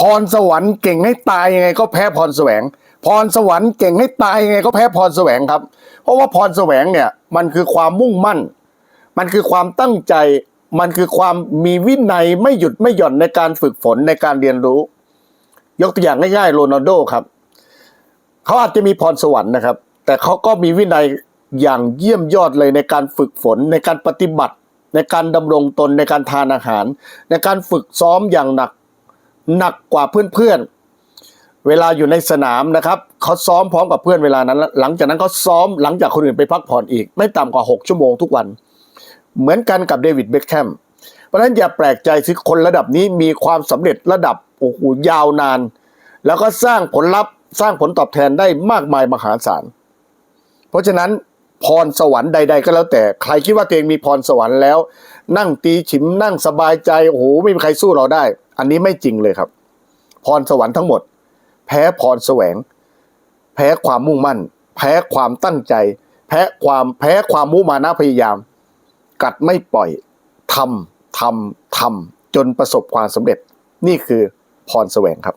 พรสวรรค์เก่งให้ตายยังไงก็แพ้พรแสวง พรสวรรค์เก่งให้ตายยังไงก็แพ้พรแสวงครับ เพราะว่าพรแสวงเนี่ยมันคือความมุ่งมั่น มันคือความตั้งใจ มันคือความมีวินัยไม่หยุดไม่หย่อนในการฝึกฝนในการเรียนรู้ ยกตัวอย่างง่ายๆโรนัลโดครับเขาอาจจะมีพรสวรรค์นะครับ แต่เขาก็มีวินัยอย่างเยี่ยมยอดเลยในการฝึกฝนในการปฏิบัติ ในการดำรงตนในการทานอาหาร ในการฝึกซ้อมอย่างหนัก หนักกว่าเพื่อนๆ เวลาอยู่ในสนามนะครับเขาซ้อมพร้อมกับเพื่อนเวลานั้น หลังจากนั้นเขาซ้อมหลังจากคนอื่นไปพักผ่อนอีก ไม่ต่ำกว่า 6 ชั่วโมงทุกวัน เหมือนกันกับเดวิดเบคแฮมเพราะฉะนั้นอย่าแปลกใจที่คนระดับนี้มีความสำเร็จระดับโอ้โหยาวนาน แล้วก็สร้างผลลัพธ์สร้างผลตอบแทนได้มากมายมหาศาลเพราะฉะนั้นพรสวรรค์ใด ๆ ก็แล้วแต่ใครคิดว่าตัวเองมีพรสวรรค์แล้ว นั่งตีฉิมนั่งสบายใจโอ้โหไม่มีใครสู้เราได้ อันนี้ไม่จริงเลยครับ พรสวรรค์ทั้งหมด แพ้พรแสวง แพ้ความมุ่งมั่น แพ้ความตั้งใจ แพ้ความแพ้ความมุมานะพยายาม กัดไม่ปล่อยทำทำทำจนประสบความสำเร็จ นี่คือพรแสวงครับ